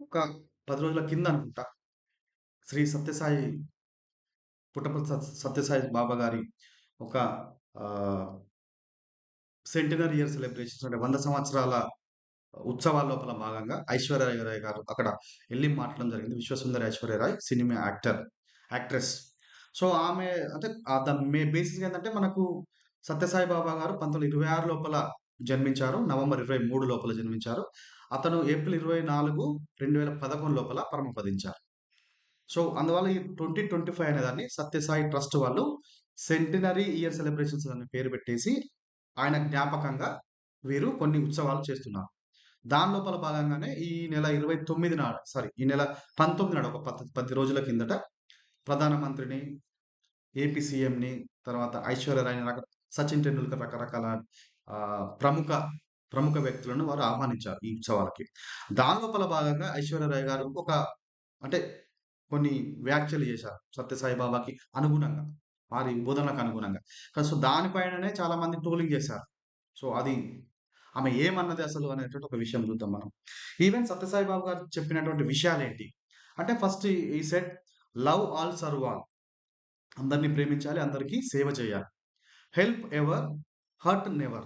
ఒక పది రోజుల కింద అనుకుంటా. శ్రీ సత్యసాయి పుట్టపర్తి సత్యసాయి బాబా గారి ఒక ఆహ్ సెంటినరీ ఇయర్ సెలబ్రేషన్స్ అంటే వంద సంవత్సరాల ఉత్సవాల లోపల భాగంగా ఐశ్వర్య రాయ్ గారు అక్కడ వెళ్ళి మాట్లాడడం జరిగింది. విశ్వసుందర్ Aishwarya Rai cinema actor, actress. So, ఆమె అంటే ద మే బేసిస్ ఏంటంటే మనకు సత్యసాయి బాబా గారు 1926 లోపల జన్మించారు. నవంబర్ 23 లోపల జన్మించారు. అతను ఏప్రిల్ 24, 2011 లోపల పరమపదించారు. సో, అందువల్ల ఈ 2025 అనే దాన్ని సత్యసాయి ట్రస్ట్ వాళ్ళు సెంటినరీ ఇయర్ సెలబ్రేషన్స్ అని పేరు పెట్టేసి ఆయన జ్ఞాపకంగా వీరు కొన్ని ఉత్సవాలు చేస్తున్నారు. దాని లోపల భాగంగానే ఈ నెల 29 నాడు సారీ ఈ నెల 19 నాడు ఒక పది పది రోజుల కిందట ప్రధానమంత్రిని, ఏపీ సీఎంని, తర్వాత ఐశ్వర్య రాయ్‌ని రక సచిన్ టెండూల్కర్ రకరకాల ప్రముఖ, ప్రముఖ వ్యక్తులను వారు ఆహ్వానించారు ఈ ఉత్సవాలకి. దాని లోపల భాగంగా ఐశ్వర్య రాయ్ గారు ఒక అంటే కొన్ని వ్యాఖ్యలు చేశారు. సత్యసాయి బాబాకి అనుగుణంగా. వారి బోధనలకు అనుగుణంగా. సో, దానిపైననే చాలా చాలామంది ట్రోలింగ్ చేశారు. సో, అది ఆమె ఏమన్నది అసలు అనేటువంటి ఒక విషయం చూద్దాం మనం. ఈవెన్ సత్యసాయి బాబు గారు చెప్పినటువంటి విషయాలు ఏంటి అంటే ఫస్ట్ ఈ సెట్ లవ్ ఆల్ సర్వ్ ఆల్. అందరిని ప్రేమించాలి. అందరికీ సేవ చేయాలి. Help ever, hurt never.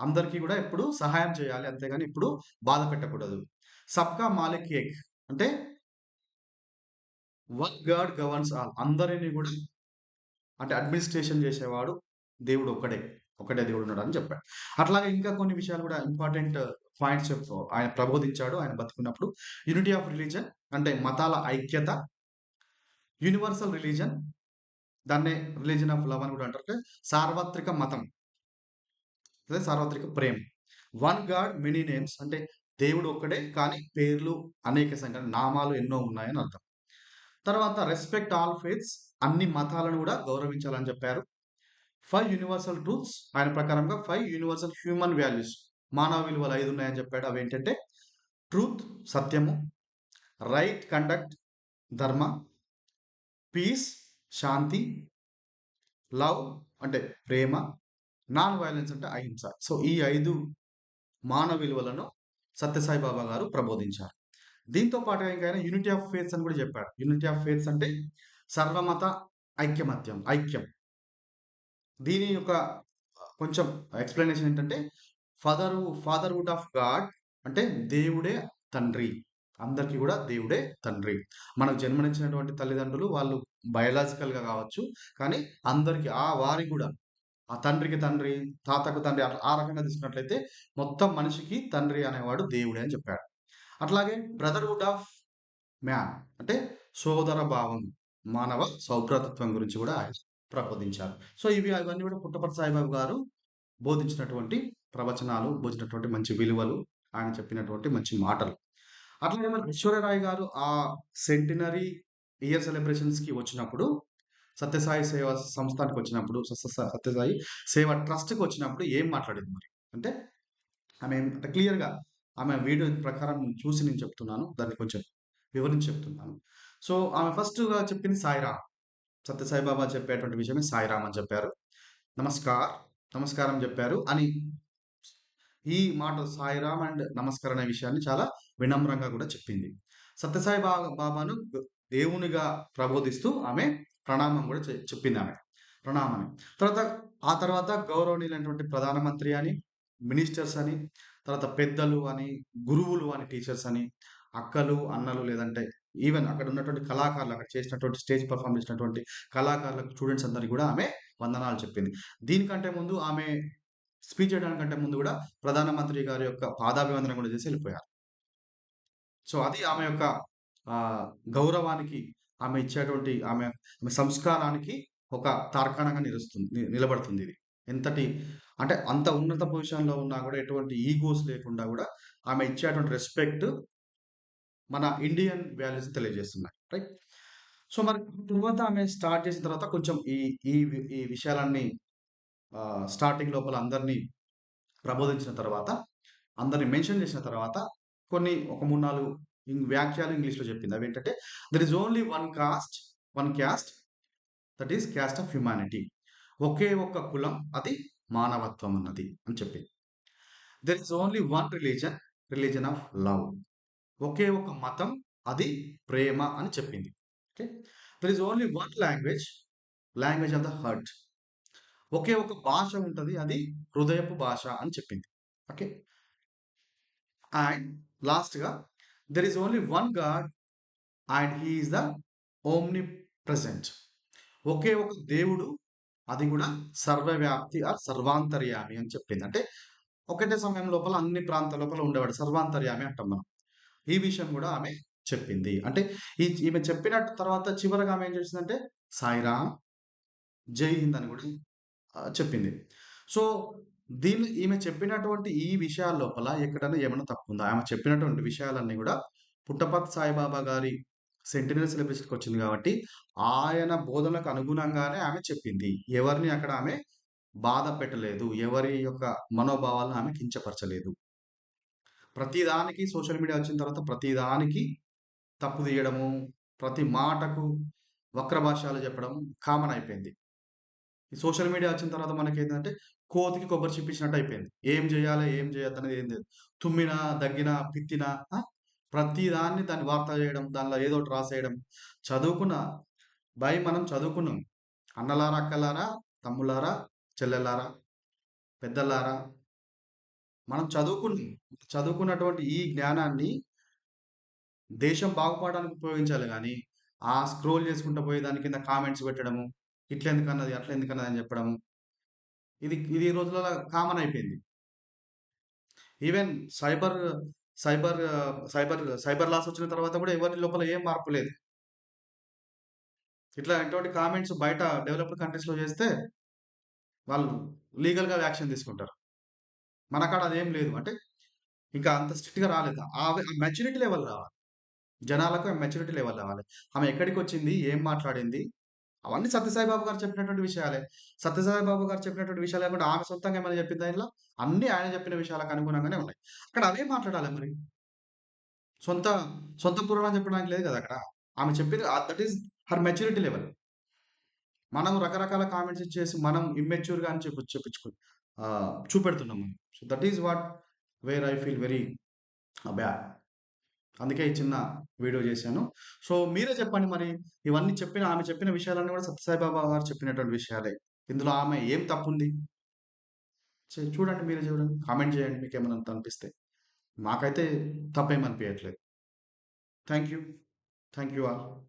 అందరికీ కూడా ఎప్పుడు సహాయం చేయాలి. అంతేగాని ఇప్పుడు బాధ పెట్టకూడదు. సబ్కా మాలిక్ ఏక్ అంటే వన్ గాడ్ గవర్న్స్ ఆల్. అందరిని కూడా అంటే అడ్మినిస్ట్రేషన్ చేసేవాడు దేవుడు ఒక్కడే. ఒకటే దేవుడు ఉన్నాడు అని చెప్పాడు. అట్లాగే ఇంకా కొన్ని విషయాలు కూడా ఇంపార్టెంట్ పాయింట్స్ ఆయన ప్రబోధించాడు. ఆయన బతుకున్నప్పుడు యూనిటీ ఆఫ్ రిలీజన్ అంటే మతాల ఐక్యత. యూనివర్సల్ రిలీజన్ దాన్నే రిలీజన్ ఆఫ్ లవ్ అని కూడా అంటారు. సార్వత్రిక మతం. అదే సార్వత్రిక ప్రేమ. వన్ గాడ్ మెనీ నేమ్స్ అంటే దేవుడు ఒక్కడే కానీ పేర్లు అనేక సంఖ్య నామాలు ఎన్నో ఉన్నాయని అర్థం. తర్వాత రెస్పెక్ట్ ఆల్ ఫేత్స్ అన్ని మతాలను కూడా గౌరవించాలని చెప్పారు. ఫైవ్ యూనివర్సల్ ట్రూత్స్ ఆయన ప్రకారంగా ఫైవ్ యూనివర్సల్ హ్యూమన్ వాల్యూస్ మానవ విలువలు ఐదు ఉన్నాయని చెప్పాడు. అవి ఏంటంటే ట్రూత్ సత్యము, రైట్ కండక్ట్ ధర్మ, పీస్ శాంతి, లవ్ అంటే ప్రేమ, నాన్ వైలెన్స్ అంటే అహింస. సో, ఈ ఐదు మానవ విలువలను సత్యసాయి బాబా గారు ప్రబోధించారు. దీంతో పాటు ఇంకా యూనిటీ ఆఫ్ ఫేత్స్ అని కూడా చెప్పారు యూనిటీ ఆఫ్ ఫేత్స్ అంటే సర్వమత ఐక్యమత్యం ఐక్యం. దీని యొక్క కొంచెం ఎక్స్ప్లెనేషన్ ఏంటంటే ఫాదర్ ఫాదర్‌హుడ్ ఆఫ్ గాడ్ అంటే దేవుడే తండ్రి. అందరికీ కూడా దేవుడే తండ్రి. మనకు జన్మనిచ్చినటువంటి తల్లిదండ్రులు వాళ్ళు బయలాజికల్గా కావచ్చు. కానీ అందరికీ ఆ వారికి కూడా ఆ తండ్రికి తండ్రి, తాతకు తండ్రి అట్లా ఆ రకంగా తీసుకున్నట్లయితే మొత్తం మనిషికి తండ్రి అనేవాడు దేవుడే అని చెప్పాడు. అట్లాగే బ్రదర్‌హుడ్ ఆఫ్ మ్యాన్ అంటే సోదర భావం, మానవ సౌభ్రతత్వం గురించి కూడా ఆయన ప్రబోధించారు. సో, ఇవి అవన్నీ కూడా పుట్టపర్తి సాయిబాబు గారు బోధించినటువంటి ప్రవచనాలు, బోధించినటువంటి మంచి విలువలు, ఆయన చెప్పినటువంటి మంచి మాటలు. అట్లాగే మన ఐశ్వర్య రాయ్ గారు ఆ సెంటినరీ ఇయర్ సెలబ్రేషన్స్‌కి వచ్చినప్పుడు సత్యసాయి సేవ సంస్థానికి వచ్చినప్పుడు స స సత్యసాయి సేవ ట్రస్ట్‌కి వచ్చినప్పుడు ఏం మాట్లాడింది మరి? అంటే ఆమె అంటే క్లియర్‌గా ఆమె వీడియో ప్రకారం చూసి నేను చెప్తున్నాను. దాన్ని కొంచెం వివరించి చెప్తున్నాను. సో, ఆమె ఫస్ట్‌గా చెప్పింది సాయిరామ్ సత్యసాయి బాబా చెప్పేటువంటి విషయమే సాయిరామ్ అని చెప్పారు. నమస్కార్ నమస్కారం చెప్పారు అని ఈ మాట సాయిరామ్ అండ్ నమస్కారం అనే విషయాన్ని చాలా వినమ్రంగా కూడా చెప్పింది. సత్యసాయి బాబా బాబాను దేవునిగా ప్రబోధిస్తూ ఆమె ప్రణామం కూడా చెప్పింది ఆమె ప్రణామం. తర్వాత ఆ తర్వాత గౌరవనీయులైనటువంటి ప్రధానమంత్రి అని, మినిస్టర్స్ అని, తర్వాత పెద్దలు అని, గురువులు అని టీచర్స్ అని, అక్కలు, అన్నలు లేదంటే ఈవెన్ అక్కడ ఉన్నటువంటి కళాకారులు అక్కడ చేసినటువంటి స్టేజ్ పర్ఫామ్ చేసినటువంటి కళాకారులకు స్టూడెంట్స్ అందరికీ కూడా ఆమె వందనాలు చెప్పింది. దీనికంటే ముందు ఆమె స్పీచ్ చేయడానికంటే ముందు కూడా ప్రధానమంత్రి గారి యొక్క పాదాభివందనం కూడా చేసి వెళ్ళిపోయారు. సో, అది ఆమె యొక్క గౌరవానికి ఆమె ఇచ్చేటువంటి ఆమె ఆమె సంస్కారానికి ఒక తార్కాణంగా నిలుస్తుంది నిలబడుతుంది ఇది. ఎంతటి అంటే అంత ఉన్నత పొజిషన్‌లో ఉన్నా కూడా ఎటువంటి ఈగోస్ లేకుండా కూడా ఆమె ఇచ్చేటువంటి రెస్పెక్ట్ మన ఇండియన్ వాల్యూస్ తెలియజేస్తున్నాయి. రైట్. సో, మరి తర్వాత ఆమె స్టార్ట్ చేసిన తర్వాత కొంచెం ఈ ఈ ఈ విషయాలన్నీ స్టార్టింగ్ లోపల అందరిని ప్రబోధించిన తర్వాత, అందరిని మెన్షన్ చేసిన తర్వాత కొన్ని ఒక 3, 4 ఇం వ్యాఖ్యలు ఇంగ్లీష్‌లో చెప్పింది. ఏంటంటే there is only one caste, one caste that is caste of humanity. ఒకే ఒక్క కులం అది మానవత్వం అన్నది అని చెప్పింది. There is only one religion religion of love. ఒకే ఒక మతం అది ప్రేమ అని చెప్పింది. Okay. There is only one language, language of the heart ఒకే ఒక భాష ఉంటుంది అది హృదయపు భాష అని చెప్పింది. ఓకే. అండ్ లాస్ట్‌గా there is only one God and he is the omnipresent. ఒకే ఒక దేవుడు అది కూడా సర్వవ్యాప్తి ఆర్ సర్వాంతర్యామి అని చెప్పింది. అంటే ఒకటే సమయం లోపల అన్ని ప్రాంతాల లోపల ఉండేవాడు. సర్వాంతర్యామి అంటాం మనం. ఈ విషయం కూడా ఆమె చెప్పింది. అంటే ఈ ఈమె చెప్పిన తర్వాత చివరగా ఆమె ఏం చేసిందంటే సాయిరామ్, జై హింద్ అని కూడా చెప్పింది. సో, దీన్ని ఈమె చెప్పినటువంటి ఈ విషయాల లోపల ఎక్కడైనా తప్పు ఉందా ఆమె చెప్పినటువంటి విషయాలన్నీ కూడా పుట్టపర్తి సాయిబాబా గారి సెంటినరీ వచ్చింది కాబట్టి, ఆయన బోధనలకు అనుగుణంగానే ఆమె చెప్పింది. ఎవరిని అక్కడ ఆమె బాధ పెట్టలేదు. ఎవరి యొక్క మనోభావాలను ఆమె కించపరచలేదు. ప్రతిదానికి సోషల్ మీడియా వచ్చిన తర్వాత ప్రతిదానికి తప్పు తీయడము, ప్రతి మాటకు వక్ర భాషలు చెప్పడం కామన్ అయిపోయింది. ఈ సోషల్ మీడియా వచ్చిన తర్వాత మనకి ఏంటంటే కోతికి కొబ్బరి చిప్పించినట్టు అయిపోయింది. ఏం చేయాలి, ఏం చేయొద్దనేది ఏం లేదు. తుమ్మినా, దగ్గినా, పిత్తినా ప్రతిదాన్ని ప్రతి దాన్ని దాన్ని వార్త చేయడం, దానిలో ఏదో ఒకటి రాసేయడం. చదువుకున్న బై మనం చదువుకున్నాం. అన్నలారా, అక్కలారా, తమ్ముళ్ళారా, చెల్లెల్లారా, పెద్దల్లారా మనం చదువుకున్నాం. చదువుకున్నటువంటి ఈ జ్ఞానాన్ని దేశం బాగుపడడానికి ఉపయోగించాలి కానీ ఆ స్క్రోల్ చేసుకుంటా పోయి దాని కింద కామెంట్స్ పెట్టడము, ఇట్లా ఎందుకన్నది అట్లా ఎందుకన్నది అని చెప్పడము. ఇది ఇది ఈ రోజులలో కామన్ అయిపోయింది. Even cyber cyber cyber cyber laws వచ్చిన తర్వాత కూడా ఎవరి లోపల ఏం మార్పు లేదు. ఇట్లా ఎటువంటి కామెంట్స్ బయట డెవలప్డ్ కంట్రీస్‌లో చేస్తే వాళ్ళు లీగల్‌గా యాక్షన్ తీసుకుంటారు. మన కాడ అదేం లేదు. అంటే ఇంకా అంత స్ట్రిక్ట్‌గా రాలేదు. ఆ మెచ్యూరిటీ లెవెల్ రావాలి. జనాలకు మెచ్యూరిటీ లెవెల్ రావాలి. ఆమె ఎక్కడికి వచ్చింది ఏం మాట్లాడింది? అవన్నీ సత్యసాయిబాబు గారు చెప్పినటువంటి విషయాలే. సత్యసాయిబాబు గారు చెప్పినటువంటి విషయాలు కాకుండా ఆమె సొంతంగా ఏమైనా చెప్పిందా దానిలో అన్ని ఆయన చెప్పిన విషయాలకు అనుగుణంగానే ఉన్నాయి. అక్కడ అవే మాట్లాడాలి మరి. సొంత సొంత పురాణం చెప్పడానికి లేదు కదా అక్కడ. ఆమె చెప్పింది that is her maturity level. మనం రకరకాల కామెంట్స్ ఇచ్చేసి మనం ఇమ్మెచ్యూర్‌గా అని చెప్పి చెప్పించుకు చూపెడుతున్నాం మనం. So, that is what where I feel very bad. అందుకే ఈ చిన్న వీడియో చేశాను. సో, మీరే చెప్పండి మరి ఇవన్నీ చెప్పిన ఆమె చెప్పిన విషయాలన్నీ కూడా సత్యసాయిబాబా గారు చెప్పినటువంటి విషయాలే. ఇందులో ఆమె ఏం తప్పుంది? చూడండి మీరే చూడండి. కామెంట్ చేయండి మీకు ఏమైనా అనిపిస్తే. మాకైతే తప్పేమనిపించట్లేదు thank you. Thank you all.